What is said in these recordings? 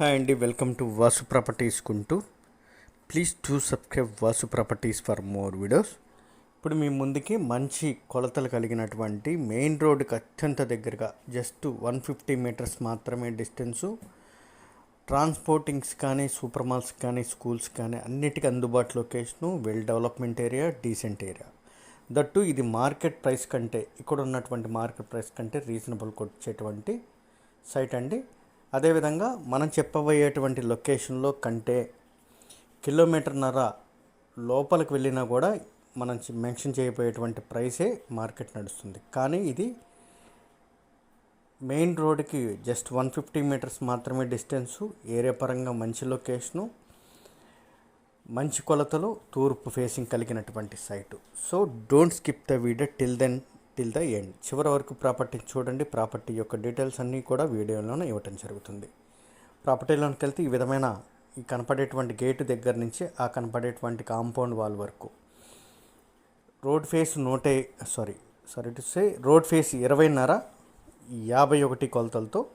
Hi అండి welcome to Vasu properties కుంటూ. Please to subscribe Vasu properties for more videos. ఇప్పుడు మీ ముందుకి మంచి కొలతలు కలిగినటువంటి మెయిన్ రోడ్డుకి అత్యంత దగ్గరగా జస్ట్ వన్ ఫిఫ్టీ మీటర్స్ మాత్రమే డిస్టెన్సు. ట్రాన్స్పోర్టింగ్స్ కానీ సూపర్ మాల్స్ కానీ స్కూల్స్ కానీ అన్నిటికీ అందుబాటు location well development area decent area. That ఇది మార్కెట్ ప్రైస్ కంటే ఇక్కడ ఉన్నటువంటి మార్కెట్ ప్రైస్ కంటే రీజనబుల్ వచ్చేటువంటి సైట్ అండి. అదేవిధంగా మనం చెప్పబోయేటువంటి లొకేషన్లో కంటే కిలోమీటర్న్నర లోపలికి వెళ్ళినా కూడా మనం మెన్షన్ చేయబోయేటువంటి ప్రైసే మార్కెట్ నడుస్తుంది. కానీ ఇది మెయిన్ రోడ్కి జస్ట్ వన్ ఫిఫ్టీ మీటర్స్ మాత్రమే డిస్టెన్సు ఏరియా పరంగా మంచి లొకేషను మంచి కొలతలు తూర్పు ఫేసింగ్ కలిగినటువంటి site. So don't skip the video till then till the end చివరి వరకు ప్రాపర్టీ చూడండి. ప్రాపర్టీ యొక్క డీటెయిల్స్ అన్నీ కూడా వీడియోలోనే ఇవ్వటం జరుగుతుంది. ప్రాపర్టీలోకి వెళ్తే ఈ విధమైన ఈ కనపడేటువంటి గేటు దగ్గర నుంచి ఆ కనపడేటువంటి కాంపౌండ్ వాల్ వరకు. Road face నూటే sorry sorry to say road face ఇరవైన్నర యాభై ఒకటి కొలతలతో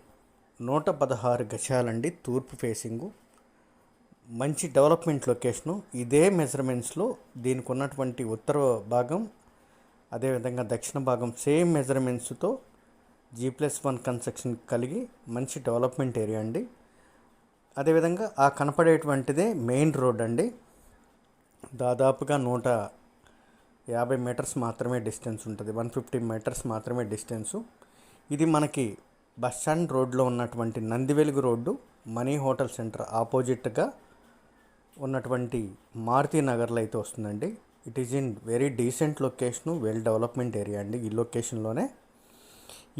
నూట పదహారు గజాలండి తూర్పు ఫేసింగు. మంచి డెవలప్మెంట్ లొకేషను ఇదే మెజర్మెంట్స్లో దీనికి ఉన్నటువంటి ఉత్తర భాగం అదేవిధంగా దక్షిణ భాగం సేమ్ మెజర్మెంట్స్తో జీ ప్లస్ వన్ కన్స్ట్రక్షన్ కలిగి మంచి డెవలప్మెంట్ ఏరియా అండి. అదేవిధంగా ఆ కనపడేటువంటిదే మెయిన్ రోడ్ అండి. దాదాపుగా నూట యాభై మీటర్స్ మాత్రమే డిస్టెన్స్ ఉంటుంది. వన్ ఫిఫ్టీ మీటర్స్ మాత్రమే డిస్టెన్సు. ఇది మనకి బస్ స్టాండ్ రోడ్లో ఉన్నటువంటి Nandivelugu road Mani hotel center ఆపోజిట్గా ఉన్నటువంటి మారుతి నగర్లో అయితే వస్తుందండి. It is in very decent location well development area అండి ఈ లొకేషన్లోనే.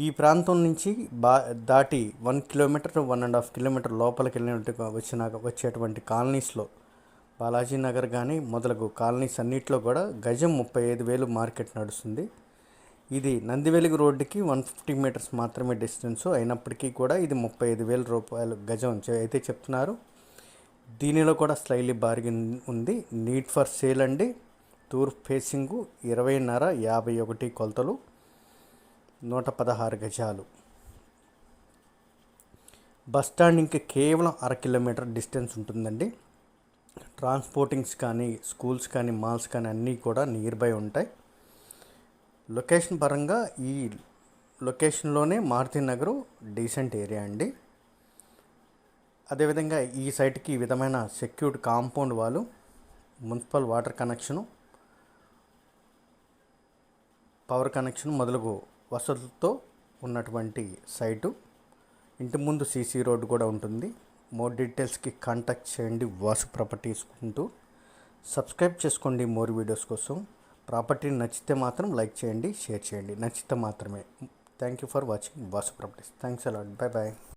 ఈ ప్రాంతం నుంచి బా దాటి one kilometer one and half kilometer లోపలికి వెళ్ళినట్టుగా వచ్చిన వచ్చేటువంటి కాలనీస్లో బాలాజీ నగర్ కానీ మొదలగు కాలనీస్ అన్నిట్లో కూడా గజం ముప్పై ఐదు వేలు మార్కెట్ నడుస్తుంది. ఇది నందివెలుగు రోడ్డుకి వన్ ఫిఫ్టీ మీటర్స్ మాత్రమే డిస్టెన్స్. అయినప్పటికీ కూడా ఇది ముప్పై ఐదు వేల రూపాయలు గజం అయితే చెప్తున్నారు. దీనిలో కూడా స్లైలీ బార్గెన్ ఉంది. నీట్ ఫర్ సేల్ అండి. తూర్పు ఫేసింగు ఇరవైన్నర యాభై ఒకటి కొలతలు నూట పదహారు గజాలు. బస్ స్టాండ్ ఇంకా కేవలం అర కిలోమీటర్ డిస్టెన్స్ ఉంటుందండి. ట్రాన్స్పోర్టింగ్స్ కానీ స్కూల్స్ కానీ మాల్స్ కానీ అన్నీ కూడా నియర్ బై ఉంటాయి. లొకేషన్ పరంగా ఈ లొకేషన్లోనే మారుతి నగరు డీసెంట్ ఏరియా అండి. అదేవిధంగా ఈ సైట్కి ఈ విధమైన సెక్యూర్డ్ కాంపౌండ్ వాళ్ళు municipal water connection power connection మొదలగు వసతులతో ఉన్నటువంటి సైటు. ఇంటి ముందు సీసీ రోడ్డు కూడా ఉంటుంది. మోర్ డీటెయిల్స్కి కాంటాక్ట్ చేయండి వాసు ప్రాపర్టీస్ ఉంటూ సబ్స్క్రైబ్ చేసుకోండి మోర్ వీడియోస్ కోసం. ప్రాపర్టీ నచ్చితే మాత్రం లైక్ చేయండి షేర్ చేయండి. నచ్చితే మాత్రమే. Thank you for watching Vasu properties. Thanks a lot bye bye